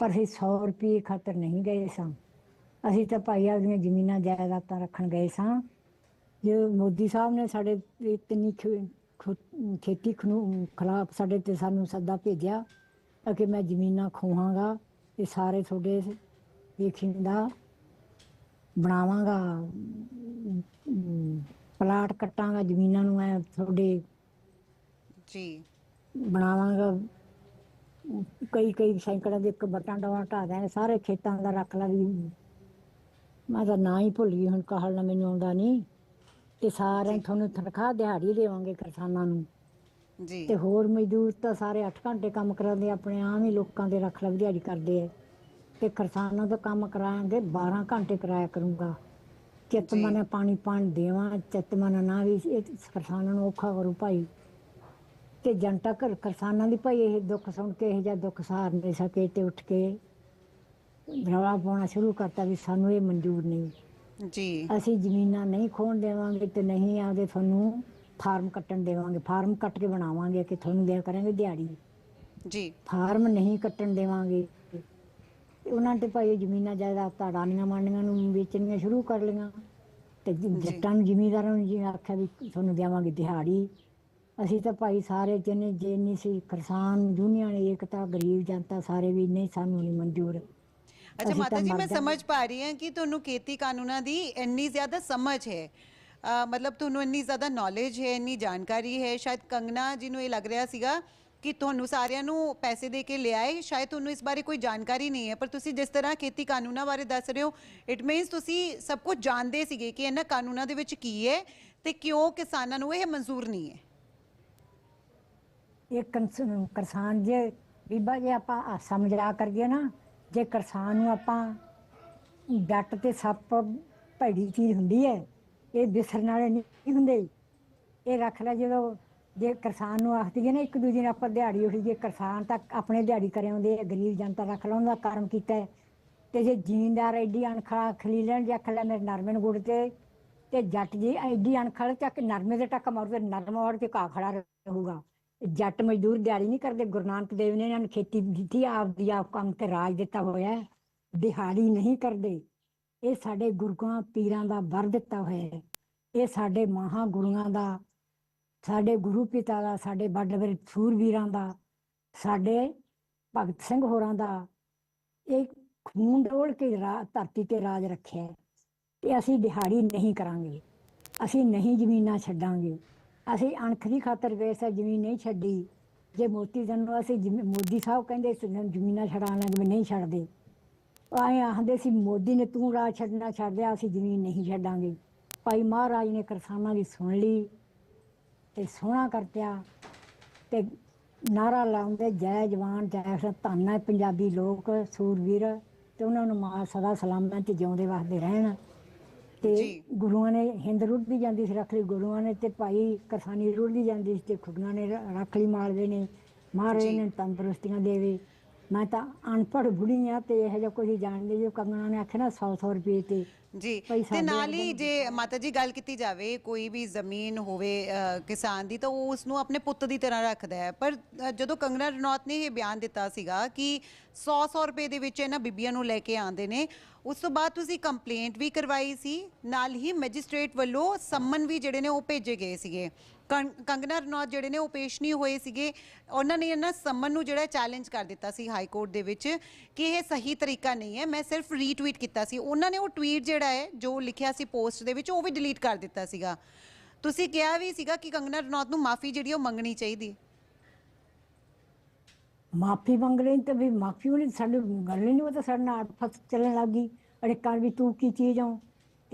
ਪਰ ਅਸੀਂ 100 ਰੁਪਏ ਖਾਤਰ ਨਹੀਂ ਗਏ ਸਾਂ। ਅਸੀਂ ਤਾਂ ਭਾਈ ਆਪਦੀਆਂ ਜ਼ਮੀਨਾਂ ਜਾਇਦਾਦਾਂ ਰੱਖਣ ਗਏ ਸਾਂ। ਜੇ ਮੋਦੀ ਸਾਹਿਬ ਨੇ ਸਾਡੇ ਤੇ ਤਿੰਨੀ ਖੇ- ਖੁ- ਖੇਤੀ ਖਨੂ ਖਿਲਾਫ ਸਾਡੇ ਤੇ ਸਾਨੂੰ ਸੱਦਾ ਭੇਜਿਆ ਕਿ ਮੈਂ ਜ਼ਮੀਨਾਂ ਖੋਹਾਂਗਾ ਇਹ ਸਾਰੇ ਤੁਹਾਡੇ ਵੇਖਿੰਦਾ ਬਣਾਵਾਂਗਾ ਪਲਾਟ ਕੱਟਾਂਗਾ ਜ਼ਮੀਨਾਂ ਨੂੰ ਮੈਂ ਤੁਹਾਡੇ ਜੀ। ਬਣਾਵਾਂਗਾ। ਕਈ ਕਈ ਸੈਂਕੜਾਂ ਦੇ ਇੱਕ ਬਟਾਂ ਡਵਾ ਢਾ ਦੇਣ ਸਾਰੇ ਖੇਤਾਂ ਦਾ ਰੱਖ ਲਾ ਵੀ। ਮੈਂ ਤਾਂ ਨਾਂ ਹੀ ਭੁੱਲ ਗਈ ਹੁਣ ਕਾਹਲ ਨਾ ਮੈਨੂੰ ਆਉਂਦਾ ਨਹੀਂ ਤੇ ਸਾਰਿਆਂ ਨੂੰ ਤੁਹਾਨੂੰ ਤਨਖਾਹ ਦਿਹਾੜੀ ਦੇਵਾਂਗੇ ਕਿਸਾਨਾਂ ਨੂੰ। ਜੀ। ਤੇ ਹੋਰ ਮਜ਼ਦੂਰ ਤਾਂ ਸਾਰੇ 8 ਘੰਟੇ ਕੰਮ ਕਰਾਉਂਦੇ ਆਪਣੇ ਆਮ ਹੀ ਲੋਕਾਂ ਦੇ ਰੱਖ ਲਾ ਵੀ ਦਿਹਾੜੀ ਕਰਦੇ ਆ। ਤੇ ਕਿਸਾਨਾਂ ਦਾ ਕੰਮ ਕਰਾਂਗੇ 12 ਘੰਟੇ ਕਰਾਇਆ ਕਰੂੰਗਾ। ਚਿੱਤ। ਮਨ ਪਾਣੀ ਪਾਣ ਦੇਵਾਂ ਚਿੱਤ ਮਨ ਨਾ ਵੀ ਇਹ ਕਿਸਾਨਾਂ ਨੂੰ ਔਖਾ ਕਰੂ ਭਾਈ। ਤੇ ਜਨਤਾ ਘਰ ਕਿਸਾਨਾਂ ਦੀ ਭਾਈ ਇਹ ਦੁੱਖ ਸੁਣ ਕੇ ਇਹ ਜਿਹਾ ਦੁੱਖ ਸਹਾਰ ਨਹੀਂ ਸਕੇ ਤੇ ਉੱਠ ਕੇ ਰੌਲਾ ਪਾਉਣਾ ਸ਼ੁਰੂ ਕਰਤਾ ਵੀ ਸਾਨੂੰ ਇਹ ਮਨਜ਼ੂਰ ਨਹੀਂ। ਜੀ। ਅਸੀਂ ਜ਼ਮੀਨਾਂ ਨਹੀਂ ਖੋਣ ਦੇਵਾਂਗੇ ਤੇ ਨਹੀਂ ਆਦੇ ਤੁਹਾਨੂੰ ਫਾਰਮ ਕੱਟਣ ਦੇਵਾਂਗੇ। ਫਾਰਮ ਕੱਟ ਕੇ ਬਣਾਵਾਂਗੇ ਕਿ ਤੁਹਾਨੂੰ ਦਿਆ ਕਰਾਂਗੇ ਦਿਹਾੜੀ। ਜੀ। ਫਾਰਮ ਨਹੀਂ ਕੱਟਣ ਦੇਵਾਂਗੇ। ਉਹਨਾਂ ਤੇ ਭਾਈ ਜ਼ਮੀਨਾਂ ਜਾਇਦਾਦਾਂ ਅਡਾਨੀਆਂ ਮਾਂਡੀਆਂ ਨੂੰ ਵੇਚਣੀਆਂ ਸ਼ੁਰੂ ਕਰ ਲਈਆਂ। ਤੇ। ਜੱਟਾਂ ਨੂੰ ਜ਼ਿਮੀਂਦਾਰਾਂ ਨੂੰ ਜੀ ਆਖਿਆ ਵੀ ਤੁਹਾਨੂੰ ਦੇਵਾਂਗੇ ਦਿਹਾੜੀ। ਅਸੀਂ ਤਾਂ ਭਾਈ ਸਾਰੇ ਜਿਹਨੇ ਜੇ ਨਹੀਂ ਸੀ ਕਿਸਾਨ ਦੁਨੀਆ ਨੇ ਏਕਤਾ ਗਰੀਬ ਜਨਤਾ ਸਾਰੇ ਵੀ ਨਹੀਂ ਸਾਨੂੰ ਨਹੀਂ ਮਨਜ਼ੂਰ। ਅੱਛਾ ਮਾਤਾ ਜੀ ਮੈਂ। ਸਮਝ ਪਾ ਰਹੀ ਹਾਂ ਕਿ ਤੁਹਾਨੂੰ ਖੇਤੀ ਕਾਨੂੰਨਾਂ ਦੀ ਇੰਨੀ ਜ਼ਿਆਦਾ ਸਮਝ ਹੈ। ਮਤਲਬ ਤੁਹਾਨੂੰ ਇੰਨੀ ਜ਼ਿਆਦਾ ਨੌਲੇਜ ਹੈ ਇੰਨੀ ਜਾਣਕਾਰੀ ਹੈ। ਸ਼ਾਇਦ ਕੰਗਨਾ ਜੀ ਨੂੰ ਇਹ ਲੱਗ ਰਿਹਾ ਸੀਗਾ ਕਿ ਤੁਹਾਨੂੰ ਸਾਰਿਆਂ ਨੂੰ ਪੈਸੇ ਦੇ ਕੇ ਲਿਆਏ। ਸ਼ਾਇਦ ਤੁਹਾਨੂੰ ਇਸ ਬਾਰੇ ਕੋਈ ਜਾਣਕਾਰੀ ਨਹੀਂ ਹੈ। ਪਰ ਤੁਸੀਂ ਜਿਸ ਤਰ੍ਹਾਂ ਖੇਤੀ ਕਾਨੂੰਨਾਂ ਬਾਰੇ ਦੱਸ ਰਹੇ ਹੋ ਇਟ ਮੀਨਸ ਤੁਸੀਂ ਸਭ ਕੁਝ ਜਾਣਦੇ ਸੀਗੇ ਕਿ ਇਹਨਾਂ ਕਾਨੂੰਨਾਂ ਦੇ ਵਿੱਚ ਕੀ ਹੈ ਤੇ ਕਿਉਂ ਕਿਸਾਨਾਂ ਨੂੰ ਇਹ ਮਨਜ਼ੂਰ ਨਹੀਂ ਹੈ। ਇਹ ਕੰਸ- ਕਿਸਾਨ ਜੇ, ਬੀਬਾ ਜੇ ਆਪਾਂ ਹਾਸਾ ਮਜ਼ਾਕ ਕਰੀਏ ਨਾ, ਜੇ ਕਿਸਾਨ ਨੂੰ ਆਪਾਂ ਡੱਟ ਤੇ ਸੱਪ ਭੈੜੀ ਚੀਜ਼ ਹੁੰਦੀ ਹੈ ਇਹ ਵਿਸਰਨ ਵਾਲੇ ਨਹੀਂ ਹੁੰਦੇ ਇਹ ਰੱਖ ਲੈ ਜਦੋਂ ਜੇ ਕਿਸਾਨ ਨੂੰ ਆਖਦੀ ਹੈ ਨਾ, ਇੱਕ ਦੂਜੇ ਨਾਲ ਆਪਾਂ ਦਿਹਾੜੀ ਉੱਠੀ ਜੇ ਕਿਸਾਨ ਤਾਂ ਆਪਣੇ ਦਿਹਾੜੀ ਕਰੇ ਆਉਂਦੇ ਆ, ਗਰੀਬ ਜਨਤਾ ਰੱਖ ਲਾ ਉਹਨਾਂ ਦਾ ਕਾਰਨ ਕੀਤਾ ਹੈ। ਤੇ ਜੇ ਜੀਂਦਾਰ ਐਡੀ ਅਣਖਾ ਖਲੀਲਣ ਜਾਂ ਲੈ ਮੇਰੇ ਨਰਮੇ ਨੂੰ ਗੁੜ ਤੇ ਤੇ ਜੱਟ ਜੀ ਐਡੀ ਅਣਖਲ ਚੱਕ ਨਰਮੇ ਦੇ ਟੱਕ ਮਾਰੂ ਤੇ ਨਰਮਾ ਔਰ ਤੇ ਘਾਹ ਖੜਾ ਰਹੂਗਾ ਜੱਟ ਮਜ਼ਦੂਰ ਦਿਹਾੜੀ ਨਹੀਂ ਕਰਦੇ। ਗੁਰੂ ਨਾਨਕ ਦੇਵ ਨੇ ਇਹਨਾਂ ਨੂੰ ਖੇਤੀ ਦਿੱਤੀ, ਆਪਦੀ ਆਪ ਕੰਮ ਤੇ ਰਾਜ ਦਿੱਤਾ ਹੋਇਆ ਦਿਹਾੜੀ ਨਹੀਂ ਕਰਦੇ। ਇਹ ਸਾਡੇ ਗੁਰੂਆਂ, ਪੀਰਾਂ ਦਾ ਵਰ ਦਿੱਤਾ ਹੋਇਆ ਹੈ। ਇਹ ਸਾਡੇ ਮਹਾ ਗੁਰੂਆਂ ਦਾ, ਸਾਡੇ ਗੁਰੂ ਪਿਤਾ ਦਾ, ਸਾਡੇ ਵੱਡੇ ਸੂਰਵੀਰਾਂ ਦਾ, ਸਾਡੇ ਭਗਤ ਸਿੰਘ ਹੋਰਾਂ ਦਾ ਇਹ ਖੂਨ ਡੋਲ ਕੇ ਰਾ- ਧਰਤੀ ਤੇ ਰਾਜ ਰੱਖਿਆ ਤੇ ਅਸੀਂ ਦਿਹਾੜੀ ਨਹੀਂ ਕਰਾਂਗੇ। ਅਸੀਂ ਨਹੀਂ ਜ਼ਮੀਨਾਂ ਛੱਡਾਂਗੇ। ਅਸੀਂ ਅਣਖ ਦੀ ਖਾਤਰ ਵੇਸ ਜ਼ਮੀਨ ਨਹੀਂ ਛੱਡੀ। ਜੇ ਮੋਤੀ ਜਨੋ ਅਸੀਂ ਜ਼ਮੀ- ਮੋਦੀ ਸਾਹਿਬ ਕਹਿੰਦੇ ਸੀ ਜ਼ਮੀਨਾਂ ਛਡਾਉਣ ਲੱਗੇ ਵੀ ਨਹੀਂ ਛੱਡਦੇ। ਆਏ ਆਖਦੇ ਸੀ ਮੋਦੀ ਨੇ ਤੂੰ ਰਾਜ ਛੱਡਣਾ ਛੱਡ ਦਿਆ ਅਸੀਂ ਜ਼ਮੀਨ ਨਹੀਂ ਛੱਡਾਂਗੇ। ਭਾਈ ਮਹਾਰਾਜ ਨੇ ਕਿਸਾਨਾਂ ਦੀ ਸੁਣ ਲਈ ਤੇ ਸੋਹਣਾ ਕਰਤਿਆ ਤੇ ਨਾਰਾ ਲਾਉਂਦੇ ਜੈ ਜਵਾਨ ਜੈ ਕਿਸਾਨ, ਧੰਨ ਹੈ ਪੰਜਾਬੀ ਲੋਕ ਸੂਰਵੀਰ ਤੇ ਉਹਨਾਂ ਨੂੰ ਮਾਂ ਸਦਾ ਸਲਾਮਤ ਤੇ ਜਿਉਂਦੇ ਵਸਦੇ ਰਹਿਣ। ਤੇ। ਗੁਰੂਆਂ ਨੇ ਹਿੰਦ ਰੁੱਢਦੀ ਜਾਂਦੀ ਸੀ ਰੱਖ ਲਈ ਗੁਰੂਆਂ ਨੇ ਤੇ ਭਾਈ ਕਿਸਾਨੀ ਰੁੱਢਦੀ ਜਾਂਦੀ ਸੀ ਤੇ ਖੁੱਡੀਆਂ ਨੇ ਰੱਖ ਲਈ ਮਾਲਵੇ ਨੇ ਮਹਾਰਾਜ। ਨੇ ਤੰਦਰੁਸਤੀਆਂ ਦੇਵੇ ਮੈਂ ਤਾਂ ਅਨਪੜ੍ਹ ਬੁੜੀ ਆ ਤੇ ਇਹੋ ਜਿਹਾ ਕੋਈ ਜਾਣਦੇ ਜੋ ਕੰਗਣਾ ਨੇ ਆਖਿਆ ਨਾ 100 100 ਰੁਪਏ ਤੇ। ਜੀ ਤੇ ਨਾਲ ਹੀ ਜੇ ਮਾਤਾ ਜੀ ਗੱਲ ਕੀਤੀ ਜਾਵੇ ਕੋਈ ਵੀ ਜ਼ਮੀਨ ਹੋਵੇ ਅ, ਕਿਸਾਨ ਦੀ ਤਾਂ ਉਹ ਉਸ ਨੂੰ ਆਪਣੇ ਪੁੱਤ ਦੀ ਤਰ੍ਹਾਂ ਰੱਖਦਾ ਹੈ। ਪਰ ਅ, ਜਦੋਂ ਕੰਗਨਾ ਰਣੌਤ ਨੇ ਇਹ ਬਿਆਨ ਦਿੱਤਾ ਸੀਗਾ ਕਿ 100-100 ਰੁਪਏ ਦੇ ਵਿੱਚ ਇਹਨਾਂ ਬੀਬੀਆਂ ਨੂੰ ਲੈ ਕੇ ਆਉਂਦੇ ਨੇ ਉਸ ਤੋਂ ਬਾਅਦ ਤੁਸੀਂ ਕੰਪਲੇਂਟ ਵੀ ਕਰਵਾਈ ਸੀ ਨਾਲ ਹੀ ਮੈਜਿਸਟ੍ਰੇਟ ਵੱਲੋਂ ਸੰਮਨ ਵੀ ਜਿਹੜੇ ਨੇ ਉਹ ਭੇਜੇ ਗਏ ਸੀਗੇ। ਕੰਗਨਾ ਰਣੌਤ ਜਿਹੜੇ ਨੇ ਉਹ ਪੇਸ਼ ਨਹੀਂ ਹੋਏ ਸੀਗੇ। ਉਹਨਾਂ ਨੇ ਇਹਨਾਂ ਸਮਨ ਨੂੰ ਜਿਹੜਾ ਚੈਲੰਜ ਕਰ ਦਿੱਤਾ ਸੀ ਹਾਈ ਕੋਰਟ ਦੇ ਵਿੱਚ ਕਿ ਇਹ ਸਹੀ ਤਰੀਕਾ ਨਹੀਂ ਹੈ। ਮੈਂ ਸਿਰਫ ਰੀਟਵੀਟ ਕੀਤਾ ਸੀ। ਉਹਨਾਂ ਨੇ ਉਹ ਟਵੀਟ ਜਿਹੜਾ ਹੈ, ਜੋ ਲਿਖਿਆ ਸੀ ਪੋਸਟ ਦੇ ਵਿੱਚ, ਉਹ ਵੀ ਡਿਲੀਟ ਕਰ ਦਿੱਤਾ ਸੀਗਾ। ਤੁਸੀਂ ਕਿਹਾ ਵੀ ਸੀਗਾ ਕਿ ਕੰਗਨਾ ਰਣੌਤ ਨੂੰ ਮਾਫੀ ਜਿਹੜੀ ਉਹ ਮੰਗਣੀ ਚਾਹੀਦੀ। ਮਾਫੀ ਮੰਗ ਲਈ ਤਾਂ ਵੀ ਮਾਫੀ ਉਹਨੇ ਸਾਡੇ ਗੱਲ ਨਹੀਂ ਉਹ ਸਾਡੇ ਨਾਲ ਫਸ ਚੱਲਣ ਲੱਗੀ ਅੜੇ ਕਰ ਵੀ ਤੂੰ ਕੀ ਚੀਜ਼ ਆ?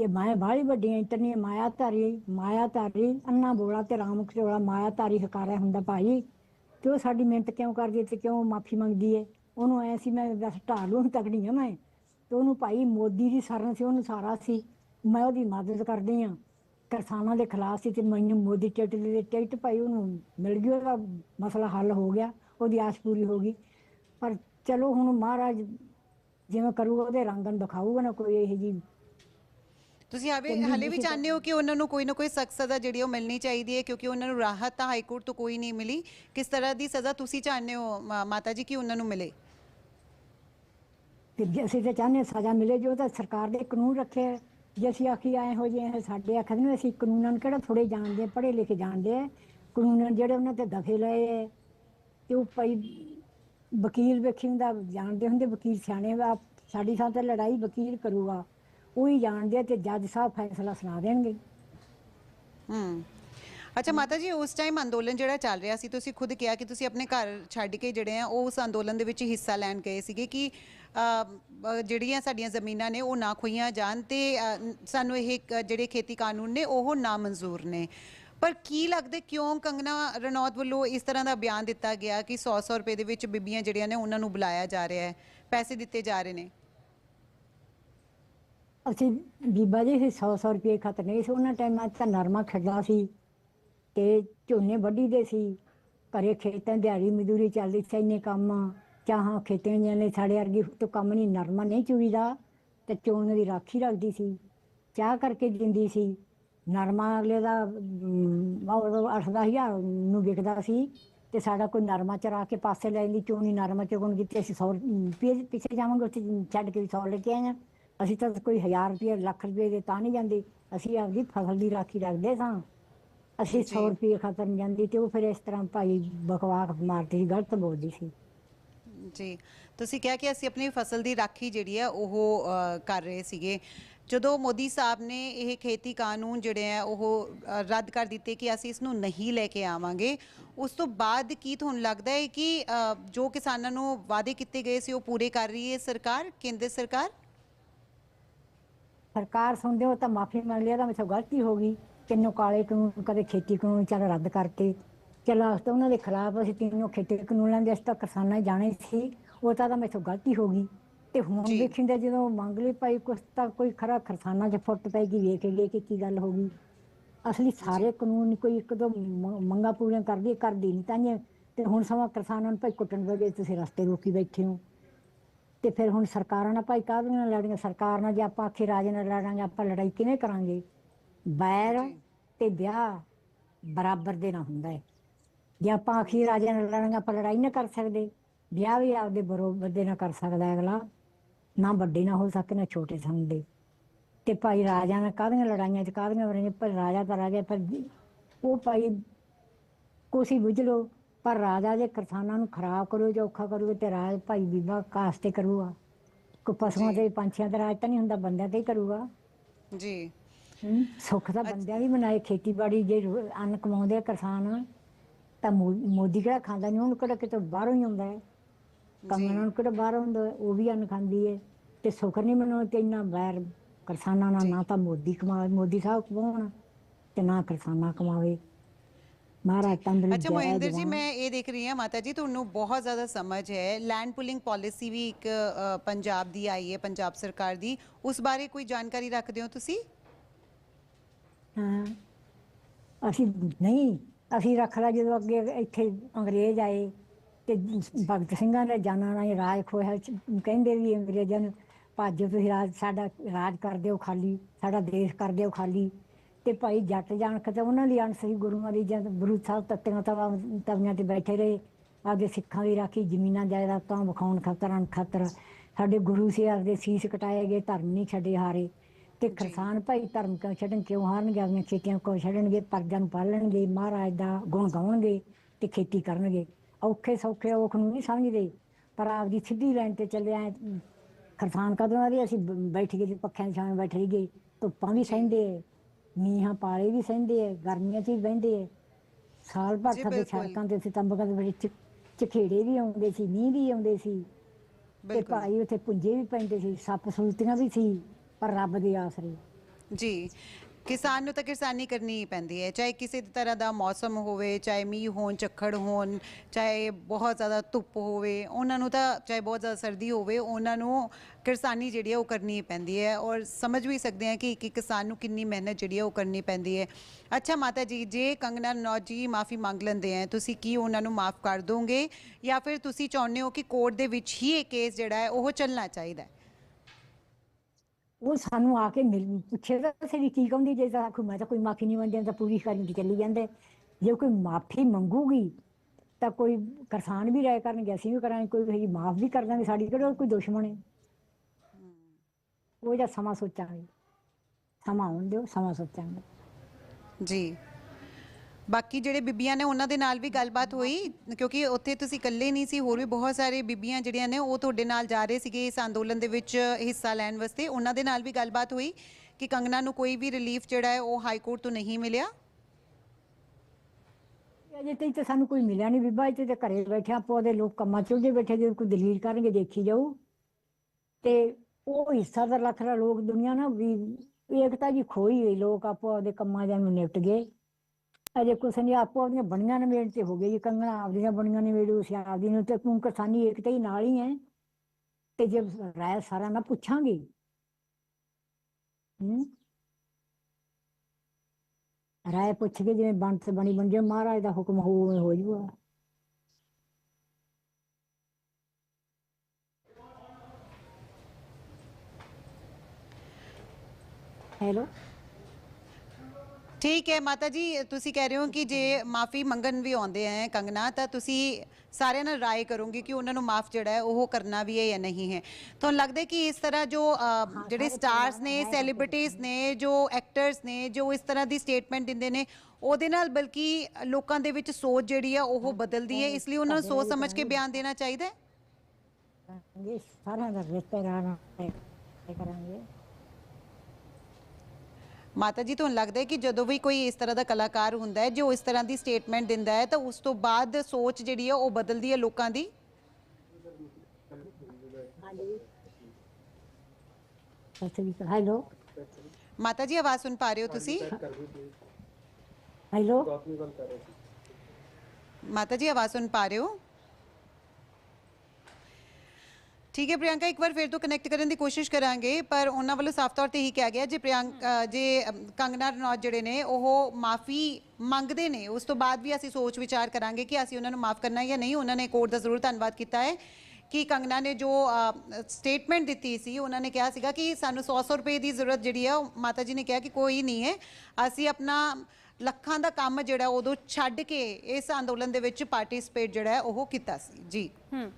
ਤੇ ਮੈਂ ਬਾਹਲੀ ਵੱਡੀਆਂ ਇਤਨੀ ਮਾਇਆ ਧਾਰੀ ਮਾਇਆ ਧਾਰੀ ਅੰਨਾ ਬੋਲਾ ਤੇ ਰਾਮ ਖੋਲਾ ਮਾਇਆ ਧਾਰੀ ਹਕਾਰਿਆ ਹੁੰਦਾ ਭਾਈ। ਤੇ ਉਹ ਸਾਡੀ ਮਿਹਨਤ ਕਿਉਂ ਕਰਦੀ ਤੇ ਕਿਉਂ ਮਾਫੀ ਮੰਗਦੀ ਏ ਉਹਨੂੰ ਐ ਸੀ, ਮੈਂ ਬਸ ਢਾਲੂ ਤਕੜੀ ਆ ਮੈਂ। ਤੇ ਉਹਨੂੰ ਭਾਈ ਮੋਦੀ ਦੀ ਸਰਨ ਸੀ, ਉਹਨੂੰ ਸਾਰਾ ਸੀ। ਮੈਂ ਉਹਦੀ ਮਦਦ ਕਰਦੀ ਆ ਕਿਸਾਨਾਂ ਦੇ ਖਿਲਾਫ ਸੀ ਤੇ ਮੈਨੂੰ ਮੋਦੀ ਟਿਕਟ ਦੇ ਟਿਕਟ ਭਾਈ ਉਹਨੂੰ ਮਿਲ ਗਈ, ਉਹਦਾ ਮਸਲਾ ਹੱਲ ਹੋ ਗਿਆ, ਉਹਦੀ ਆਸ ਪੂਰੀ ਹੋ ਗਈ। ਪਰ ਚਲੋ ਹੁਣ ਮਹਾਰਾਜ ਜਿਵੇਂ ਕਰੂਗਾ ਉਹਦੇ ਰੰਗ ਦਿਖਾਊਗਾ ਨਾ ਕੋਈ ਇਹ ਜੀ ਤੁਸੀਂ ਹਵੇ ਹਲੇ ਵੀ ਚਾਹੁੰਦੇ ਹੋ ਕਿ ਉਹਨਾਂ ਨੂੰ ਕੋਈ ਨਾ ਕੋਈ ਸਖਤ ਸਜ਼ਾ ਜਿਹੜੀ ਉਹ ਮਿਲਣੀ ਚਾਹੀਦੀ ਹੈ ਕਿਉਂਕਿ ਉਹਨਾਂ ਨੂੰ ਰਾਹਤ ਤਾਂ ਹਾਈ ਕੋਰਟ ਤੋਂ ਕੋਈ ਨਹੀਂ ਮਿਲੀ। ਕਿਸ ਤਰ੍ਹਾਂ ਦੀ ਸਜ਼ਾ ਤੁਸੀਂ ਚਾਹੁੰਦੇ ਹੋ ਮਾਤਾ ਜੀ ਕਿ ਉਹਨਾਂ ਨੂੰ ਮਿਲੇ? ਤੇ ਜੇ ਅਸੀਂ ਤਾਂ ਚਾਹੁੰਦੇ ਸਜ਼ਾ ਮਿਲੇ ਜੋ ਤਾਂ ਸਰਕਾਰ ਦੇ ਕਾਨੂੰਨ ਰੱਖੇ ਹੈ। ਜੇ ਅਸੀਂ ਆਖੀ ਆਏ ਹੋ ਜੇ ਸਾਡੇ ਆਖਦੇ ਨੇ ਅਸੀਂ ਕਾਨੂੰਨਾਂ ਨੂੰ ਕਿਹੜਾ ਥੋੜੇ ਜਾਣਦੇ ਪੜ੍ਹੇ ਲਿਖੇ ਜਾਣਦੇ ਆ। ਕਾਨੂੰਨ ਜਿਹੜੇ ਉਹਨਾਂ ਤੇ ਦਫੇ ਲਏ ਹੈ ਤੇ ਉਹ ਭਾਈ ਵਕੀਲ ਵੇਖੀ ਹੁੰਦਾ ਜਾਣਦੇ ਹੁੰਦੇ ਵਕੀਲ ਸਿਆਣੇ ਵਾ ਸਾਡੀ ਥਾਂ ਤੇ ਲੜਾਈ ਵਕੀਲ ਕਰੂਗਾ। ਉਹ ਜਾਣਦੇ ਆ ਤੇ ਜੱਜ ਸਾਹਿਬ ਫੈਸਲਾ ਸੁਣਾ ਦੇਣਗੇ। ਹੂੰ। ਅੱਛਾ ਮਾਤਾ ਜੀ ਉਸ ਟਾਈਮ ਅੰਦੋਲਨ ਜਿਹੜਾ ਚੱਲ ਰਿਹਾ ਸੀ ਤੁਸੀਂ ਖੁਦ ਕਿਹਾ ਕਿ ਤੁਸੀਂ ਆਪਣੇ ਘਰ ਛੱਡ ਕੇ ਜਿਹੜੇ ਆ ਉਹ ਉਸ ਅੰਦੋਲਨ ਦੇ ਵਿੱਚ ਹਿੱਸਾ ਲੈਣ ਗਏ ਸੀਗੇ ਕਿ ਅ, ਜਿਹੜੀਆਂ ਸਾਡੀਆਂ ਜ਼ਮੀਨਾਂ ਨੇ ਉਹ ਨਾ ਖੋਈਆਂ ਜਾਣ ਤੇ ਅ, ਸਾਨੂੰ ਇਹ ਕ- ਜਿਹੜੇ ਖੇਤੀ ਕਾਨੂੰਨ ਨੇ ਉਹ ਨਾ ਮਨਜ਼ੂਰ ਨੇ। ਪਰ ਕੀ ਲੱਗਦਾ ਕਿਉਂ ਕੰਗਨਾ ਰਣੌਤ ਵੱਲੋਂ ਇਸ ਤਰ੍ਹਾਂ ਦਾ ਬਿਆਨ ਦਿੱਤਾ ਗਿਆ ਕਿ 100-100 ਰੁਪਏ ਦੇ ਵਿੱਚ ਬੀਬੀਆਂ ਜਿਹੜੀਆਂ ਨੇ ਉਹਨਾਂ ਨੂੰ ਬੁਲਾਇਆ ਜਾ ਰਿਹਾ ਹੈ ਪੈਸੇ ਦਿੱਤੇ ਜਾ ਰਹੇ ਨੇ? ਅਸੀਂ ਬੀਬਾ ਜੀ ਸੀ 100 100 ਰੁਪਏ ਖਤ ਨਹੀਂ ਸੀ। ਉਹਨਾਂ ਟਾਈਮਾਂ 'ਚ ਤਾਂ ਨਰਮਾ ਖੱਡਾ ਸੀ ਤੇ ਝੋਨੇ ਵੱਢੀ ਦੇ ਸੀ। ਘਰੇ ਖੇਤਾਂ ਦਿਹਾੜੀ ਮਜ਼ਦੂਰੀ ਚੱਲਦੀ ਸੀ ਇੰਨੇ ਕੰਮ ਚਾਹਾਂ ਖੇਤਾਂ ਦੀਆਂ ਨੇ ਸਾਡੇ ਵਰਗੀ ਤੋਂ ਕੰਮ ਨਹੀਂ ਨਰਮਾ ਨਹੀਂ ਚੁਈਦਾ ਤੇ ਚੋਣ ਦੀ ਰਾਖੀ ਰੱਖਦੀ ਸੀ। ਚਾਹ ਕਰਕੇ ਦਿੰਦੀ ਸੀ। ਨਰਮਾ ਅਗਲੇ ਦਾ ਅਮ, ਉਹ 8 ਹਜ਼ਾਰ ਨੂੰ ਵਿਕਦਾ ਸੀ ਤੇ ਸਾਡਾ ਕੋਈ ਨਰਮਾ ਚਰਾ ਕੇ ਪਾਸੇ ਲੈ ਜਾਂਦੀ ਚੋਣੀ ਨਰਮਾ ਚੋਣ ਕੀਤੀ ਅਸੀਂ 100 ਰੁਪਏ ਪਿੱਛੇ ਜਾਵਾਂਗੇ ਉੱਥੇ ਛੱਡ ਕੇ 100 ਲੈ ਕੇ ਆਏ ਹਾਂ ਅਸੀਂ ਤਾਂ ਕੋਈ 1000 ਰੁਪਏ ਲੱਖ ਰੁਪਏ ਦੇ ਤਾਂ ਨਹੀਂ ਜਾਂਦੇ ਅਸੀਂ ਆਪਦੀ ਫਸਲ ਦੀ ਰਾਖੀ ਰੱਖਦੇ ਸਾਂ। ਅਸੀਂ 100 ਰੁਪਏ ਖਾਤਰ ਨਹੀਂ ਜਾਂਦੀ ਤੇ ਉਹ ਫਿਰ ਇਸ ਤਰ੍ਹਾਂ ਭਾਈ ਬਕਵਾਕ ਮਾਰਦੀ ਸੀ ਗਲਤ ਬੋਲਦੀ ਸੀ। ਜੀ ਤੁਸੀਂ ਕਿਹਾ ਕਿ ਅਸੀਂ ਆਪਣੀ ਫਸਲ ਦੀ ਰਾਖੀ ਜਿਹੜੀ ਹੈ ਉਹ ਕਰ ਰਹੇ ਸੀਗੇ। ਜਦੋਂ ਮੋਦੀ ਸਾਹਿਬ ਨੇ ਇਹ ਖੇਤੀ ਕਾਨੂੰਨ ਜਿਹੜੇ ਆ ਉਹ ਰੱਦ ਕਰ ਦਿੱਤੇ ਕਿ ਅਸੀਂ ਇਸ ਨੂੰ ਨਹੀਂ ਲੈ ਕੇ ਆਵਾਂਗੇ ਉਸ ਤੋਂ ਬਾਅਦ ਕੀ ਤੁਹਾਨੂੰ ਲੱਗਦਾ ਹੈ ਕਿ ਜੋ ਕਿਸਾਨਾਂ ਨੂੰ ਵਾਅਦੇ ਕੀਤੇ ਗਏ ਸੀ ਉਹ ਪੂਰੇ ਕਰ ਰਹੀ ਹੈ ਸਰਕਾਰ ਕੇਂਦਰ ਸਰਕਾਰ? ਸਰਕਾਰ ਸੁਣਦੇ ਹੋ ਤਾਂ ਮਾਫੀ ਮੰਗ ਲਿਆ ਤਾਂ ਮੇਥੋਂ ਗਲਤੀ ਹੋ ਗਈ। ਤਿੰਨੋਂ ਕਾਲੇ ਕਾਨੂੰਨ ਕਦੇ ਖੇਤੀ ਕਾਨੂੰਨ ਚੱਲ ਰੱਦ ਕਰਤੇ। ਚਲੋ ਅਸੀਂ ਤਾਂ ਉਹਨਾਂ ਦੇ ਖਿਲਾਫ ਅਸੀਂ ਤਿੰਨੋਂ ਖੇਤੀ ਕਾਨੂੰਨ ਲੈਂਦੇ ਅਸੀਂ ਤਾਂ ਕਿਸਾਨਾਂ ਹੀ ਜਾਣੇ ਸੀ। ਉਹ ਤਾਂ ਤਾਂ ਮੇਥੋਂ ਗਲਤੀ ਹੋ ਗਈ। ਤੇ ਹੁਣ ਜੀ। ਵੇਖਿੰਦੇ ਜਦੋਂ ਮੰਗ ਲਈ ਭਾਈ ਕੁਛ ਤਾਂ ਕੋਈ ਖਰਾ ਕਿਸਾਨਾਂ 'ਚ ਫੁੱਟ ਪੈ ਗਈ ਵੇਖ ਗਏ ਕਿ ਕੀ ਗੱਲ ਹੋ ਗਈ। ਅਸਲੀ ਸਾਰੇ ਕਾਨੂੰਨ ਕੋਈ ਇੱਕ ਦੋ ਮੰਗਾਂ ਪੂਰੀਆਂ ਕਰਦੀ ਕਰਦੀ ਨਹੀਂ ਤਾਂ ਇਹ- ਤੇ ਹੁਣ ਸਮਾਂ ਕਿਸਾਨਾਂ ਨੂੰ ਭਾਈ ਕੁੱਟਣ ਵਗੇ ਤੁਸੀਂ ਰਸਤੇ ਰੋਕੀ ਬੈਠੇ ਹੋ। ਤੇ ਫਿਰ ਹੁਣ ਸਰਕਾਰਾਂ ਨਾਲ ਭਾਈ ਕਾਹਦੇ ਨਾਲ ਲੜੀਆਂ ਸਰਕਾਰ ਨਾਲ ਜੇ ਆਪਾਂ ਆਖੇ ਰਾਜੇ ਨਾਲ ਲੜਾਂਗੇ ਆਪਾਂ ਲੜਾਈ ਕਿਵੇਂ ਕਰਾਂਗੇ? ਬੈਰ ਤੇ ਵਿਆਹ ਬਰਾਬਰ ਦੇ ਨਾਲ ਹੁੰਦਾ ਹੈ। ਜੇ ਆਪਾਂ ਆਖੀ ਰਾਜੇ ਨਾਲ ਲੜਾਂਗੇ ਆਪਾਂ ਲੜਾਈ ਨਾ ਕਰ ਸਕਦੇ। ਵਿਆਹ ਵੀ ਆਪਦੇ ਬਰੋਬਰ ਦੇ ਨਾਲ ਕਰ ਸਕਦਾ ਅਗਲਾ। ਨਾ ਵੱਡੇ ਨਾ ਹੋ ਸਕੇ ਨਾ ਛੋਟੇ ਸਮਝਦੇ। ਤੇ ਭਾਈ ਰਾਜਾ ਨਾਲ ਕਾਹਦੀਆਂ ਲੜਾਈਆਂ ਚ ਕਾਹਦੀਆਂ ਵਰੀਆਂ ਪਰ ਰਾਜਾ ਤਾਂ ਰਾਜਾ ਪਰ ਉਹ ਭਾਈ ਕੋਸੀ ਬੁੱਝ ਲੋ ਪਰ ਰਾਜਾ ਜੇ ਕਿਸਾਨਾਂ ਨੂੰ ਖਰਾਬ ਕਰੂ ਜਾਂ ਔਖਾ ਕਰੂ ਤੇ ਰਾਜ ਭਾਈ ਬੀਬਾ ਕਾਸਤੇ ਕਰੂਗਾ। ਕੋ ਪਸ਼ੂਆਂ ਤੇ ਪੰਛੀਆਂ ਦਾ ਰਾਜ ਤਾਂ ਨਹੀਂ ਹੁੰਦਾ ਬੰਦਿਆਂ ਤੇ ਹੀ ਕਰੂਗਾ। ਜੀ। ਸੁੱਖ ਤਾਂ ਬੰਦਿਆਂ ਵੀ ਮਨਾਏ ਖੇਤੀਬਾੜੀ ਜੇ ਅੰਨ ਕਮਾਉਂਦੇ ਆ ਕਿਸਾਨ ਤਾਂ ਮੋਦੀ ਕਿਹੜਾ ਖਾਂਦਾ ਨਹੀਂ ਉਹਨੂੰ ਕਿਹੜਾ ਕਿਤੇ ਬਾਹਰੋਂ ਹੀ ਆਉਂਦਾ ਹੈ। ਕੰਗਣਾ ਨੂੰ ਕਿਹੜਾ ਬਾਹਰੋਂ ਆਉਂਦਾ ਹੈ, ਉਹ ਵੀ ਅੰਨ ਖਾਂਦੀ ਹੈ। ਤੇ ਸੁੱਖ ਨਹੀਂ ਮਨਾਉ ਤੇ ਇੰਨਾ ਬੈਰ ਕਿਸਾਨਾਂ ਨਾਲ ਨਾ ਤਾਂ ਮੋਦੀ ਕਮਾਵੇ ਮੋਦੀ ਸਾਹਿਬ ਕਮਾਉਣ ਤੇ ਨਾ ਕਿਸਾਨਾਂ ਕਮਾਵੇ। ਮਹਾਰਾਜ ਤੰਦਰੁਸਤ ਅੱਛਾ ਮੋਹਿੰਦਰ ਜੀ ਮੈਂ ਇਹ ਦੇਖ ਰਹੀ ਹਾਂ ਮਾਤਾ ਜੀ ਤੁਹਾਨੂੰ ਬਹੁਤ ਜ਼ਿਆਦਾ ਸਮਝ ਹੈ। ਲੈਂਡ ਪੁਲਿੰਗ ਪਾਲਿਸੀ ਵੀ ਇੱਕ ਅ, ਪੰਜਾਬ ਦੀ ਆਈ ਹੈ ਪੰਜਾਬ ਸਰਕਾਰ ਦੀ। ਉਸ ਬਾਰੇ ਕੋਈ ਜਾਣਕਾਰੀ ਰੱਖਦੇ ਹੋ ਤੁਸੀਂ? ਹਾਂ। ਅਸੀਂ ਨਹੀਂ ਅਸੀਂ ਰੱਖ ਲਿਆ ਜਦੋਂ ਅੱਗੇ ਇੱਥੇ ਅੰਗਰੇਜ਼ ਆਏ ਤੇ ਭਗਤ ਸਿੰਘਾਂ ਨੇ ਜਾਨਾਂ ਨਾਲ ਹੀ ਰਾਜ ਖੋਇਆ ਚ- ਕਹਿੰਦੇ ਵੀ ਅੰਗਰੇਜ਼ਾਂ ਨੂੰ ਭਾਜੋ ਤੁਸੀਂ ਰਾਜ ਸਾਡਾ ਰਾਜ ਕਰ ਦਿਓ ਖਾਲੀ ਸਾਡਾ ਦੇਸ਼ ਕਰ ਦਿਓ ਖਾਲੀ। ਤੇ ਭਾਈ ਜੱਟ ਜਾਣ ਕੇ ਉਹਨਾਂ ਦੀ ਅਣਸ ਸੀ ਗੁਰੂਆਂ ਦੀ ਜਦ ਗੁਰੂ ਸਾਹਿਬ ਤੱਤੀਆਂ ਤਵਾ ਤਵੀਆਂ ਤੇ ਬੈਠੇ ਰਹੇ ਆਪਦੇ ਸਿੱਖਾਂ ਦੀ ਰਾਖੀ ਜ਼ਮੀਨਾਂ ਜਾਇਦਾਦਾਂ ਵਿਖਾਉਣ ਖਾਤਰ ਅਣ ਖਾਤਰ ਸਾਡੇ ਗੁਰੂ ਸੀ ਆਪਦੇ ਸੀਸ ਕਟਾਏ ਗਏ ਧਰਮ ਨਹੀਂ ਛੱਡੇ ਹਾਰੇ ਤੇ ਕਿਸਾਨ ਭਾਈ ਧਰਮ ਕਿਉਂ ਛੱਡਣ ਕਿਉਂ ਹਾਰਨਗੇ ਆਪਣੀਆਂ ਖੇਤੀਆਂ ਕਿਉਂ ਛੱਡਣਗੇ ਪਰਜਾਂ ਨੂੰ ਪਾਲਣਗੇ ਮਹਾਰਾਜ ਦਾ ਗੁਣ ਗਾਉਣਗੇ ਤੇ ਖੇਤੀ ਕਰਨਗੇ। ਔਖੇ ਸੌਖੇ ਔਖ ਨੂੰ ਨਹੀਂ ਸਮਝਦੇ ਪਰ ਆਪਦੀ ਸਿੱਧੀ ਲਾਈਨ ਤੇ ਚੱਲੇ ਆਏ ਕਿਸਾਨ ਕਦੋਂ ਆਦੇ ਅਸੀਂ ਬ- ਬੈਠ ਗਏ ਪੱਖਿਆਂ ਦੀ ਛਾਵੇਂ ਬੈਠ ਗਏ ਧੁੱਪਾਂ ਵੀ ਸਹਿੰਦੇ ਮੀਂਹਾਂ ਪਾਲੇ ਵੀ ਸਹਿੰਦੇ ਐ ਗਰਮੀਆਂ 'ਚ ਵੀ ਬਹਿੰਦੇ ਐ। ਸਾਲ ਭਰ ਜੀ, ਸਾਡੇ ਬਿਲਕੁਲ। ਸੜਕਾਂ ਤੇ ਸਤੰਬਰਾਂ ਦੇ ਵਿੱਚ ਚਖੇੜੇ ਵੀ ਆਉਂਦੇ ਸੀ ਮੀਂਹ ਵੀ ਆਉਂਦੇ ਸੀ। ਤੇ ਬਿਲਕੁਲ। ਭਾਈ ਉੱਥੇ ਪੁੰਜੇ ਵੀ ਪੈਂਦੇ ਸੀ ਸੱਪ ਸੁਲਤੀਆਂ ਵੀ ਸੀ ਪਰ ਰੱਬ ਦੇ ਆਸਰੇ। ਜੀ। ਕਿਸਾਨ ਨੂੰ ਤਾਂ ਕਿਸਾਨੀ ਕਰਨੀ ਹੀ ਪੈਂਦੀ ਹੈ, ਚਾਹੇ ਕਿਸੇ ਤਰ੍ਹਾਂ ਦਾ ਮੌਸਮ ਹੋਵੇ, ਚਾਹੇ ਮੀਂਹ ਹੋਣ ਚੱਖੜ ਹੋਣ, ਚਾਹੇ ਬਹੁਤ ਜ਼ਿਆਦਾ ਧੁੱਪ ਹੋਵੇ, ਉਹਨਾਂ ਨੂੰ ਤਾਂ ਚਾਹੇ ਬਹੁਤ ਜ਼ਿਆਦਾ ਸਰਦੀ ਹੋਵੇ, ਉਹਨਾਂ ਨੂੰ ਕਿਸਾਨੀ ਜਿਹੜੀ ਹੈ ਉਹ ਕਰਨੀ ਹੀ ਪੈਂਦੀ ਹੈ ਔਰ ਸਮਝ ਵੀ ਸਕਦੇ ਹਾਂ ਕਿ ਇੱਕ ਕਿਸਾਨ ਨੂੰ ਕਿੰਨੀ ਮਿਹਨਤ ਜਿਹੜੀ ਹੈ ਉਹ ਕਰਨੀ ਪੈਂਦੀ ਹੈ। ਅੱਛਾ ਮਾਤਾ ਜੀ, ਜੇ ਕੰਗਨਾ ਰਣੌਤ ਜੀ ਮਾਫੀ ਮੰਗ ਲੈਂਦੇ ਹੈ, ਤੁਸੀਂ ਕੀ ਉਹਨਾਂ ਨੂੰ ਮਾਫ ਕਰ ਦੋਗੇ ਜਾਂ ਫਿਰ ਤੁਸੀਂ ਚਾਹੁੰਦੇ ਹੋ ਕਿ ਕੋਰਟ ਦੇ ਵਿੱਚ ਹੀ ਇਹ ਕੇਸ ਜਿਹੜਾ ਹੈ ਉਹ ਚੱਲਣਾ ਚਾਹੀਦਾ ਹੈ? ਉਹ ਸਾਨੂੰ ਆ ਕੇ ਮਿਲ ਪੁੱਛੇ ਤਾਂ ਸਹੀ ਕੀ ਕਹਿੰਦੀ ਜੇ ਤਾਂ ਆਖੂ ਮੈਂ ਤਾਂ ਕੋਈ ਮਾਫੀ ਨਹੀਂ ਮੰਗਦੀ ਤਾਂ ਪੂਰੀ ਕਰਨ ਦੀ ਚੱਲੀ ਜਾਂਦੇ। ਜੇ ਕੋਈ ਮਾਫੀ ਮੰਗੂਗੀ ਤਾਂ ਕੋਈ ਕਿਸਾਨ ਵੀ ਰਾਇ ਕਰਨਗੇ ਅਸੀਂ ਵੀ ਕਰਾਂਗੇ ਕੋਈ ਵੀ ਮਾਫ ਵੀ ਕਰ ਦਾਂਗੇ ਸਾਡੀ ਕਿਹੜਾ ਕੋਈ ਦੁਸ਼ਮਣ ਹੈ। ਉਹ ਜਾਂ ਸਮਾਂ ਸੋਚਾਂਗੇ। ਸਮਾਂ ਦਿਓ ਸਮਾਂ ਸੋਚਾਂਗੇ। ਜੀ। ਬਾਕੀ ਜਿਹੜੇ ਬੀਬੀਆਂ ਨੇ ਉਹਨਾਂ ਦੇ ਨਾਲ ਵੀ ਗੱਲਬਾਤ ਹੋਈ, ਕਿਉਂਕਿ ਉੱਥੇ ਤੁਸੀਂ ਇਕੱਲੇ ਨਹੀਂ ਸੀ, ਹੋਰ ਵੀ ਬਹੁਤ ਸਾਰੇ ਬੀਬੀਆਂ ਜਿਹੜੀਆਂ ਨੇ, ਉਹ ਤੁਹਾਡੇ ਨਾਲ ਜਾ ਰਹੇ ਸੀਗੇ ਇਸ ਅੰਦੋਲਨ ਦੇ ਵਿੱਚ ਹਿੱਸਾ ਲੈਣ ਵਾਸਤੇ। ਉਹਨਾਂ ਦੇ ਨਾਲ ਵੀ ਗੱਲਬਾਤ ਹੋਈ ਕਿ ਕੰਗਨਾ ਨੂੰ ਕੋਈ ਵੀ ਰਿਲੀਫ ਜਿਹੜਾ ਹੈ, ਉਹ ਹਾਈ ਕੋਰਟ ਤੋਂ ਨਹੀਂ ਮਿਲਿਆ। ਅਜੇ ਤੱਕ ਤਾਂ ਸਾਨੂੰ ਕੋਈ ਮਿਲਿਆ ਨਹੀਂ ਬੀਬਾ, ਇੱਥੇ ਤੇ ਘਰੇ ਬੈਠੇ ਆਪਾਂ, ਉਹਦੇ ਲੋਕ ਕੰਮਾਂ ਚ ਬੈਠੇ, ਜੇ ਕੋਈ ਦਲੀਲ ਕਰਨਗੇ ਦੇਖੀ ਜਾਊ। ਤੇ ਉਹ ਹਿੱਸਾ ਦਾ ਲੱਖ ਲੋਕ ਦੁਨੀਆ ਨਾ ਵੀ, ਏਕਤਾ ਜੀ ਖੋਈ ਹੋਈ ਲੋਕ, ਆਪੋ ਆਪਦੇ ਕੰਮਾਂ ਜਾਂ ਨੂੰ ਨਿਪਟ ਗਏ। ਅਜੇ ਕੁਛ ਨਹੀਂ, ਆਪੋ ਆਪਦੀਆਂ ਬਣੀਆਂ ਨਵੇੜ ਤੇ ਹੋ ਗਏ ਕੰਗਣਾ ਆਪਦੀਆਂ ਬਣੀਆਂ ਨਵੇੜੂ ਸੀ ਆਪਦੀ ਨੂੰ ਤੇ ਤੂੰ ਕਿਸਾਨੀ ਏਕਤਾ ਹੀ ਨਾਲ ਹੀ ਹੈ। ਤੇ ਜੇ ਰਾਇ ਸਾਰਾ ਨਾ ਪੁੱਛਾਂਗੇ। ਹੂੰ? ਰਾਏ ਪੁੱਛ ਕੇ ਜਿਵੇਂ ਬੰਤ ਬਣੀ ਬਣ ਜੇ ਮਹਾਰਾਜ ਦਾ ਹੁਕਮ ਹੋ ਉਵੇਂ ਹੋ ਜੂਗਾ। ਹੈਲੋ? ਠੀਕ ਹੈ ਮਾਤਾ ਜੀ ਤੁਸੀਂ ਕਹਿ ਰਹੇ ਹੋ ਕਿ ਜੇ ਮਾਫੀ ਮੰਗਣ ਵੀ ਆਉਂਦੇ ਹੈ ਕੰਗਨਾ ਤਾਂ ਤੁਸੀਂ ਸਾਰਿਆਂ ਨਾਲ ਰਾਏ ਕਰੋਗੇ ਕਿ ਉਹਨਾਂ ਨੂੰ ਮਾਫ ਜਿਹੜਾ ਹੈ ਉਹ ਕਰਨਾ ਵੀ ਹੈ ਜਾਂ ਨਹੀਂ ਹੈ। ਤੁਹਾਨੂੰ ਲੱਗਦਾ ਕਿ ਇਸ ਤਰ੍ਹਾਂ ਜੋ ਅ, ਜਿਹੜੇ ਸਟਾਰਸ ਨੇ ਸੈਲੀਬ੍ਰਿਟੀਜ਼ ਨੇ ਜੋ ਐਕਟਰਸ ਨੇ ਜੋ ਇਸ ਤਰ੍ਹਾਂ ਦੀ ਸਟੇਟਮੈਂਟ ਦਿੰਦੇ ਨੇ ਉਹਦੇ ਨਾਲ ਬਲਕਿ ਲੋਕਾਂ ਦੇ ਵਿੱਚ ਸੋਚ ਜਿਹੜੀ ਆ ਉਹ ਬਦਲਦੀ ਹੈ ਇਸ ਲਈ ਉਹਨਾਂ ਨੂੰ ਸੋਚ ਸਮਝ ਕੇ ਬਿਆਨ ਦੇਣਾ ਚਾਹੀਦਾ ਹੈ? ਕਰਾਂਗੇ ਸਾਰਿਆਂ ਦਾ ਰਿਸ਼ਤੇਦਾਰਾਂ ਨਾਲ ਕਰਾਂਗੇ। ਮਾਤਾ ਜੀ ਤੁਹਾਨੂੰ ਲੱਗਦਾ ਹੈ ਕਿ ਜਦੋਂ ਵੀ ਕੋਈ ਇਸ ਤਰ੍ਹਾਂ ਦਾ ਕਲਾਕਾਰ ਹੁੰਦਾ ਹੈ ਜੋ ਇਸ ਤਰ੍ਹਾਂ ਦੀ ਸਟੇਟਮੈਂਟ ਦਿੰਦਾ ਹੈ ਤਾਂ ਉਸ ਤੋਂ ਬਾਅਦ ਸੋਚ ਜਿਹੜੀ ਹੈ ਉਹ ਬਦਲਦੀ ਹੈ ਲੋਕਾਂ ਦੀ? ਹੈਲੋ। ਮਾਤਾ ਜੀ ਆਵਾਜ਼ ਸੁਣ ਪਾ ਰਹੇ ਹੋ ਤੁਸੀਂ? ਹੈਲੋ। ਮਾਤਾ ਜੀ ਆਵਾਜ਼ ਸੁਣ ਪਾ ਰਹੇ ਹੋ? ਠੀਕ ਹੈ, ਪ੍ਰਿਯੰਕਾ, ਇੱਕ ਵਾਰ ਫਿਰ ਤੋਂ ਕਨੈਕਟ ਕਰਨ ਦੀ ਕੋਸ਼ਿਸ਼ ਕਰਾਂਗੇ, ਪਰ ਉਹਨਾਂ ਵੱਲੋਂ ਸਾਫ਼ ਤੌਰ ਤੇ ਹੀ ਕਿਹਾ ਗਿਆ, ਜੇ ਪ੍ਰਿਯੰਕਾ ਜੇ ਕੰਗਨਾ ਰਣੌਤ ਜਿਹੜੇ ਨੇ, ਉਹ ਮਾਫੀ ਮੰਗਦੇ ਨੇ, ਉਸ ਤੋਂ ਬਾਅਦ ਵੀ ਅਸੀਂ ਸੋਚ ਵਿਚਾਰ ਕਰਾਂਗੇ ਕਿ ਅਸੀਂ ਉਹਨਾਂ ਨੂੰ ਮਾਫ ਕਰਨਾ ਜਾਂ ਨਹੀਂ। ਉਹਨਾਂ ਨੇ ਕੋਰਟ ਦਾ ਜ਼ਰੂਰ ਧੰਨਵਾਦ ਕੀਤਾ ਹੈ ਕਿ ਕੰਗਨਾ ਨੇ ਜੋ ਸਟੇਟਮੈਂਟ ਦਿੱਤੀ ਸੀ, ਉਹਨਾਂ ਨੇ ਕਿਹਾ ਸੀਗਾ ਕਿ ਸਾਨੂੰ 100-100 ਰੁਪਏ ਦੀ ਜ਼ਰੂਰਤ ਜਿਹੜੀ ਹੈ, ਉਹ ਮਾਤਾ ਜੀ ਨੇ ਕਿਹਾ ਕਿ ਕੋਈ ਨਹੀਂ ਹੈ। ਅਸੀਂ ਆਪਣਾ ਲੱਖਾਂ ਦਾ ਕੰਮ ਜਿਹੜਾ ਉਦੋਂ ਛੱਡ ਕੇ ਇਸ ਅੰਦੋਲਨ ਦੇ ਵਿੱਚ ਪਾਰਟਿਸਿਪੇਟ ਜਿਹੜਾ ਉਹ ਕੀਤਾ ਸੀ। ਜੀ। ਹੂੰ।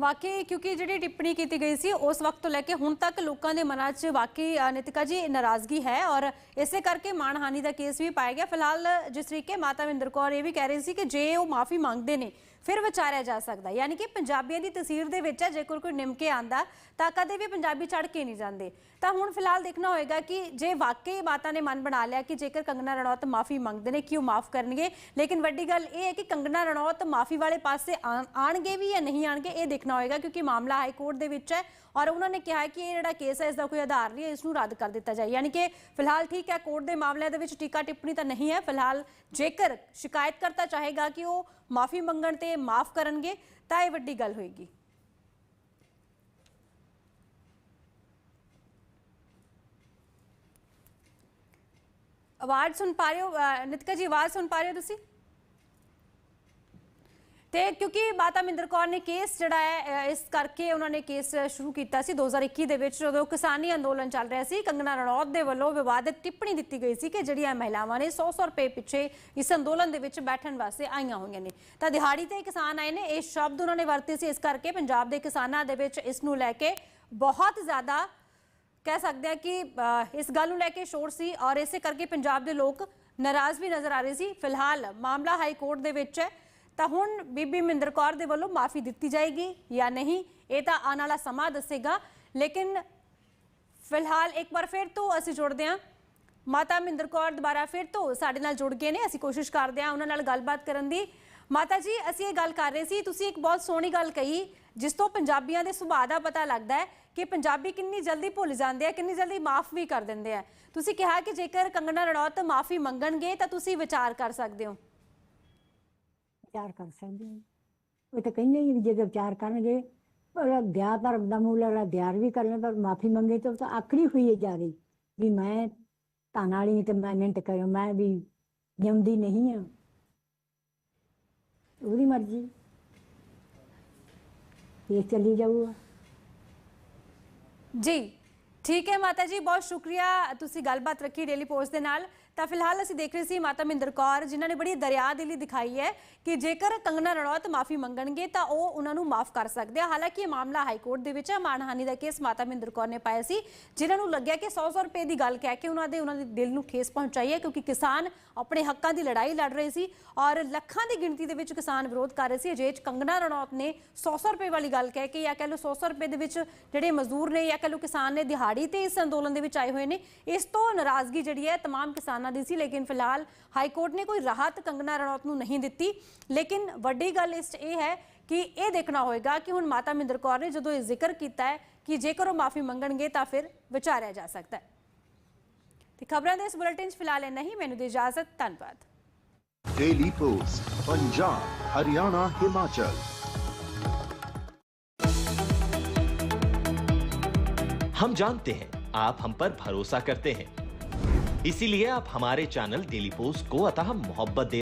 ਵਾਕਈ ਕਿਉਂਕਿ ਜਿਹੜੀ ਟਿੱਪਣੀ ਕੀਤੀ ਗਈ ਸੀ, ਉਸ ਵਕਤ ਤੋਂ ਲੈ ਕੇ ਹੁਣ ਤੱਕ ਲੋਕਾਂ ਦੇ ਮਨਾਂ 'ਚ ਵਾਕਈ ਨਿਤਿਕਾ ਜੀ, ਨਾਰਾਜ਼ਗੀ ਹੈ ਔਰ ਇਸੇ ਕਰਕੇ ਮਾਣਹਾਨੀ ਦਾ ਕੇਸ ਵੀ ਪਾਇਆ ਗਿਆ। ਫਿਲਹਾਲ ਜਿਸ ਤਰੀਕੇ ਮਾਤਾ ਵਿੰਦਰ ਕੌਰ ਇਹ ਵੀ ਕਹਿ ਰਹੀ ਸੀ ਕਿ ਜੇ ਉਹ ਮਾਫੀ ਮੰਗਦੇ ਨੇ ਫਿਰ ਵਿਚਾਰਿਆ ਜਾ ਸਕਦਾ। ਯਾਨੀ ਕਿ ਪੰਜਾਬੀਆਂ ਦੀ ਤਸਵੀਰ ਦੇ ਵਿੱਚ ਹੈ ਜੇਕਰ ਕੋਈ ਨਿਮ ਕੇ ਆਂਦਾ, ਤਾਂ ਕਦੇ ਵੀ ਪੰਜਾਬੀ ਚੜ ਕੇ ਨਹੀਂ ਜਾਂਦੇ। ਤਾਂ ਹੁਣ ਫਿਲਹਾਲ ਦੇਖਣਾ ਹੋਏਗਾ ਕਿ ਜੇ ਵਾਕਈ ਮਾਤਾ ਨੇ ਮਨ ਬਣਾ ਲਿਆ ਕਿ ਜੇਕਰ ਕੰਗਨਾ ਰਣੌਤ ਮਾਫੀ ਮੰਗਦੇ ਨੇ ਕਿ ਉਹ ਮਾਫ ਕਰਨਗੇ? ਲੇਕਿਨ ਵੱਡੀ ਗੱਲ ਇਹ ਹੈ ਕਿ ਕੰਗਨਾ ਰਣੌਤ ਮਾਫੀ ਵਾਲੇ ਪਾਸੇ ਆਣ- ਆਣਗੇ ਵੀ ਜਾਂ ਨਹੀਂ ਆਣਗੇ, ਇਹ ਦੇਖਣਾ ਹੋਏਗਾ ਕਿਉਂਕਿ ਮਾਮਲਾ ਹਾਈ ਕੋਰਟ ਦੇ ਵਿੱਚ ਹੈ ਔਰ ਉਹਨਾਂ ਨੇ ਕਿਹਾ ਹੈ ਕਿ ਇਹ ਜਿਹੜਾ ਕੇਸ ਹੈ, ਇਸ ਦਾ ਕੋਈ ਆਧਾਰ ਨਹੀਂ ਹੈ, ਇਸ ਨੂੰ ਰੱਦ ਕਰ ਦਿੱਤਾ ਜਾਏ। ਯਾਨੀ ਕਿ ਫਿਲਹਾਲ ਠੀਕ ਹੈ, ਕੋਰਟ ਦੇ ਮਾਮਲਿਆਂ ਦੇ ਵਿੱਚ ਟੀਕਾ ਟਿੱਪਣੀ ਤਾਂ ਨਹੀਂ ਹੈ। ਫਿਲਹਾਲ ਜੇਕਰ ਸ਼ਿਕਾਇਤਕਰਤਾ ਚਾਹੇਗਾ ਕਿ ਉਹ ਮਾਫੀ ਮੰਗਣ ਤੇ ਮਾਫ ਕਰਨਗੇ ਤਾਂ ਇਹ ਵੱਡੀ ਗੱਲ ਹੋਏਗੀ। ਆਵਾਜ਼ ਸੁਣ ਪਾ ਰਹੇ ਹੋ? ਅ, ਨਿਤਿਕਾ ਜੀ ਆਵਾਜ਼ ਸੁਣ ਪਾ ਰਹੇ ਹੋ ਤੁਸੀਂ? ਤੇ ਕਿਉਂਕਿ ਮਾਤਾ ਮਿੰਦਰ ਕੌਰ ਨੇ ਕੇਸ ਜਿਹੜਾ ਹੈ ਅ, ਇਸ ਕਰਕੇ ਉਹਨਾਂ ਨੇ ਕੇਸ ਸ਼ੁਰੂ ਕੀਤਾ ਸੀ। 2021 ਦੇ ਵਿੱਚ ਜਦੋਂ ਕਿਸਾਨੀ ਅੰਦੋਲਨ ਚੱਲ ਰਿਹਾ ਸੀ ਕੰਗਨਾ ਰਣੌਤ ਦੇ ਵੱਲੋਂ ਵਿਵਾਦਿਤ ਟਿੱਪਣੀ ਦਿੱਤੀ ਗਈ ਸੀ ਕਿ ਜਿਹੜੀਆਂ ਮਹਿਲਾਵਾਂ ਨੇ 100-100 ਰੁਪਏ ਪਿੱਛੇ ਇਸ ਅੰਦੋਲਨ ਦੇ ਵਿੱਚ ਬੈਠਣ ਵਾਸਤੇ ਆਈਆਂ ਹੋਈਆਂ ਨੇ। ਤਾਂ ਦਿਹਾੜੀ ਤੇ ਕਿਸਾਨ ਆਏ ਨੇ ਇਹ ਸ਼ਬਦ ਉਹਨਾਂ ਨੇ ਵਰਤੇ ਸੀ। ਇਸ ਕਰਕੇ ਪੰਜਾਬ ਦੇ ਕਿਸਾਨਾਂ ਦੇ ਵਿੱਚ ਇਸ ਨੂੰ ਲੈ ਕੇ ਬਹੁਤ ਜ਼ਿਆਦਾ ਕਹਿ ਸਕਦੇ ਆ ਕਿ ਅ, ਇਸ ਗੱਲ ਨੂੰ ਲੈ ਕੇ ਸ਼ੋਰ ਸੀ ਔਰ ਇਸੇ ਕਰਕੇ ਪੰਜਾਬ ਦੇ ਲੋਕ ਨਾਰਾਜ਼ ਵੀ ਨਜ਼ਰ ਆ ਰਹੇ ਸੀ। ਫਿਲਹਾਲ ਮਾਮਲਾ ਹਾਈ ਕੋਰਟ ਦੇ ਵਿੱਚ ਹੈ। ਤਾਂ ਹੁਣ ਬੀਬੀ ਮਹਿੰਦਰ ਕੌਰ ਦੇ ਵੱਲੋਂ ਮਾਫੀ ਦਿੱਤੀ ਜਾਏਗੀ ਜਾਂ ਨਹੀਂ, ਇਹ ਤਾਂ ਆਉਣ ਵਾਲਾ ਸਮਾਂ ਦੱਸੇਗਾ। ਲੇਕਿਨ ਫਿਲਹਾਲ ਇੱਕ ਵਾਰ ਫਿਰ ਤੋਂ ਅਸੀਂ ਜੁੜਦੇ ਹਾਂ। ਮਾਤਾ ਮਹਿੰਦਰ ਕੌਰ ਦੁਬਾਰਾ ਫਿਰ ਤੋਂ ਸਾਡੇ ਨਾਲ ਜੁੜ ਗਏ ਨੇ। ਅਸੀਂ ਕੋਸ਼ਿਸ਼ ਕਰਦੇ ਹਾਂ ਉਹਨਾਂ ਨਾਲ ਗੱਲਬਾਤ ਕਰਨ ਦੀ। ਮਾਤਾ ਜੀ, ਅਸੀਂ ਇਹ ਗੱਲ ਕਰ ਰਹੇ ਸੀ, ਤੁਸੀਂ ਇੱਕ ਬਹੁਤ ਸੋਹਣੀ ਗੱਲ ਕਹੀ, ਜਿਸ ਤੋਂ ਪੰਜਾਬੀਆਂ ਦੇ ਸੁਭਾਅ ਦਾ ਪਤਾ ਲੱਗਦਾ ਹੈ ਕਿ ਪੰਜਾਬੀ ਕਿੰਨੀ ਜਲਦੀ ਭੁੱਲ ਜਾਂਦੇ ਆ, ਕਿੰਨੀ ਜਲਦੀ ਮਾਫ ਵੀ ਕਰ ਦਿੰਦੇ ਆ। ਤੁਸੀਂ ਕਿਹਾ ਕਿ ਜੇਕਰ ਕੰਗਣਾ ਰਣੌਤ ਮਾਫੀ ਮੰਗਣਗੇ ਤਾਂ ਤੁਸੀਂ ਵਿਚਾਰ ਕਰ ਸਕਦੇ ਹੋ। ਵਿਚਾਰ ਕਰ ਸਕਦੇ ਹਾਂ। ਉਹ ਤਾਂ ਕਹਿੰਦੇ ਹੀ ਜੇ ਵਿਚਾਰ ਕਰਨਗੇ ਪਰ ਦਿਆ ਧਰਮ ਦਾ ਮੂਲ ਵਾਲਾ ਦਿਆਰ ਵੀ ਕਰ ਲੈਂਦਾ ਮਾਫੀ ਮੰਗੇ ਤਾਂ ਤਾਂ ਆਖਰੀ ਹੋਈ ਜਾ ਰਹੀ ਵੀ ਮੈਂ ਧਨ ਵਾਲੀ ਤੇ ਮੈਂ ਮਿੰਟ ਕਰਿਓ ਮੈਂ ਵੀ ਜਿਉਂਦੀ ਨਹੀਂ ਆ ਉਹਦੀ ਮਰਜ਼ੀ। ਇਹ ਚੱਲੀ ਜਾਊਗਾ। ਜੀ, ਠੀਕ ਹੈ ਮਾਤਾ ਜੀ, ਬਹੁਤ ਸ਼ੁਕਰੀਆ। ਤੁਸੀਂ ਗੱਲਬਾਤ ਰੱਖੀ ਡੇਲੀ ਪੋਸਟ ਦੇ ਨਾਲ। ਤਾਂ ਫਿਲਹਾਲ ਅਸੀਂ ਦੇਖ ਰਹੇ ਸੀ ਮਾਤਾ ਮਹਿੰਦਰ ਕੌਰ ਜਿਨ੍ਹਾਂ ਨੇ ਬੜੀ ਦਰਿਆ ਦਿਲੀ ਦਿਖਾਈ ਹੈ ਕਿ ਜੇਕਰ ਕੰਗਨਾ ਰਣੌਤ ਮਾਫੀ ਮੰਗਣਗੇ ਤਾਂ ਉਹ ਉਹਨਾਂ ਨੂੰ ਮਾਫ ਕਰ ਸਕਦੇ ਆ ਹਾਲਾਂਕਿ ਇਹ ਮਾਮਲਾ ਹਾਈ ਕੋਰਟ ਦੇ ਵਿੱਚ ਹੈ ਮਾਨਹਾਨੀ ਦਾ ਕੇਸ ਮਾਤਾ ਮਹਿੰਦਰ ਕੌਰ ਨੇ ਪਾਇਆ ਸੀ ਜਿਨ੍ਹਾਂ ਨੂੰ ਲੱਗਿਆ ਕਿ 100-100 ਰੁਪਏ ਦੀ ਗੱਲ ਕਹਿ ਕੇ ਉਹਨਾਂ ਦੇ ਉਹਨਾਂ ਦੇ ਦਿਲ ਨੂੰ ਠੇਸ ਪਹੁੰਚਾਈ ਹੈ ਕਿਉਂਕਿ ਕਿਸਾਨ ਆਪਣੇ ਹੱਕਾਂ ਦੀ ਲੜਾਈ ਲੜ ਰਹੇ ਸੀ ਔਰ ਲੱਖਾਂ ਦੀ ਗਿਣਤੀ ਦੇ ਵਿੱਚ ਕਿਸਾਨ ਵਿਰੋਧ ਕਰ ਰਹੇ ਸੀ ਅਜੇ 'ਚ ਕੰਗਨਾ ਰਣੌਤ ਨੇ 100-100 ਰੁਪਏ ਵਾਲੀ ਗੱਲ ਕਹਿ ਕੇ ਜਾਂ ਕਹਿ ਲਓ 100-100 ਰੁਪਏ ਦੇ ਵਿੱਚ ਜਿਹੜੇ ਮਜ਼ਦੂਰ ਨੇ ਜਾਂ ਕਹਿ ਲਓ ਕਿਸਾਨ ਨੇ ਦਿਹਾੜੀ ਤੇ ਇਸ ਅੰਦੋਲਨ ਦੇ ਵਿੱਚ ਆਏ ਹੋਏ ਨੇ ਇਸ ਤੋਂ ਨਾਰਾਜ਼ਗੀ ਜਿਹੜੀ ਹੈ तमाम ਕਿਸਾਨਾਂ ਦੀ ਸੀ ਲੇਕਿਨ ਫਿਲਹਾਲ ਹਾਈ ਕੋਰਟ ਨੇ ਕੋਈ ਰਾਹਤ ਕੰਗਨਾ ਰਣੌਤ ਨੂੰ ਨਹੀਂ ਦਿੱਤੀ ਲੇਕਿਨ ਵੱਡੀ ਗੱਲ ਇਸ 'ਚ ਇਹ ਹੈ ਕਿ ਇਹ ਦੇਖਣਾ ਹੋਏਗਾ ਕਿ ਹੁਣ ਮਾਤਾ ਮਿੰਦਰ ਕੌਰ ਨੇ ਜਦੋਂ ਇਹ ਜ਼ਿਕਰ ਕੀਤਾ ਹੈ ਕਿ ਜੇਕਰ ਉਹ ਮਾਫੀ ਮੰਗਣਗੇ ਤਾਂ ਫਿਰ ਵਿਚਾਰਿਆ ਜਾ ਸਕਦਾ ਹੈ ਤੇ ਖਬਰਾਂ ਦੇ ਇਸ ਬੁਲੇਟਿਨ 'ਚ ਫਿਲਹਾਲ ਇੰਨਾ ਹੀ ਮੈਨੂੰ ਦੀ ਇਜਾਜ਼ਤ ਧੰਨਵਾਦ डेली पोस्ट पंजाब हरियाणा हिमाचल हम जानते हैं आप हम पर भरोसा करते हैं इसीलिए आप हमारे चैनल डेली पोस्ट को अतः मोहब्बत दे